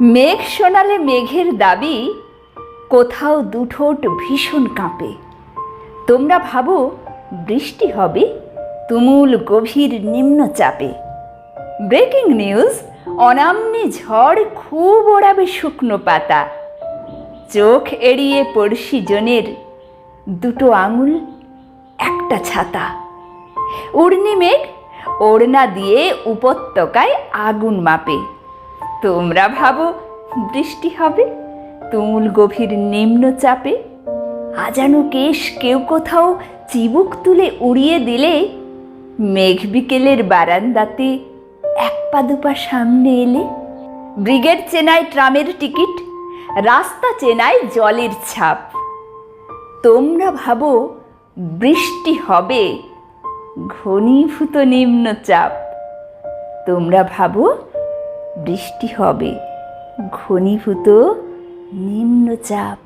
মেঘ শোনালে মেঘের দাবি, কোথাও দুঠোঁট ভীষণ কাঁপে। তোমরা ভাবো, বৃষ্টি হবে, তুমুল গভীর নিম্নচাপে ব্রেকিং নিউজ, অনামনি ঝড় খুব ওড়াবে শুকনো পাতা। চোখ এড়িয়ে পড়শি জনের দুটো আঙুল, একটা ছাতা। উড়নি মেঘ, ওড়না দিয়ে উপত্যকায় আগুন মাপে। তোমরা ভাবো, বৃষ্টি হবে, তুমুল গভীর নিম্নচাপে আজানো কেশ কেউ কোথাও চিবুক তুলে উড়িয়ে দিলে, মেঘ বিকেলের বারান্দাতে এক পা দুপা সামনে এলে, ব্রিগেড চেনায় ট্রামের টিকিট, রাস্তা চেনায় জলের ছাপ। তোমরা ভাবো, বৃষ্টি হবে, ঘনীভূত নিম্নচাপ তোমরা ভাবো বৃষ্টি হবে। ঘনীভূত নিম্নচাপ।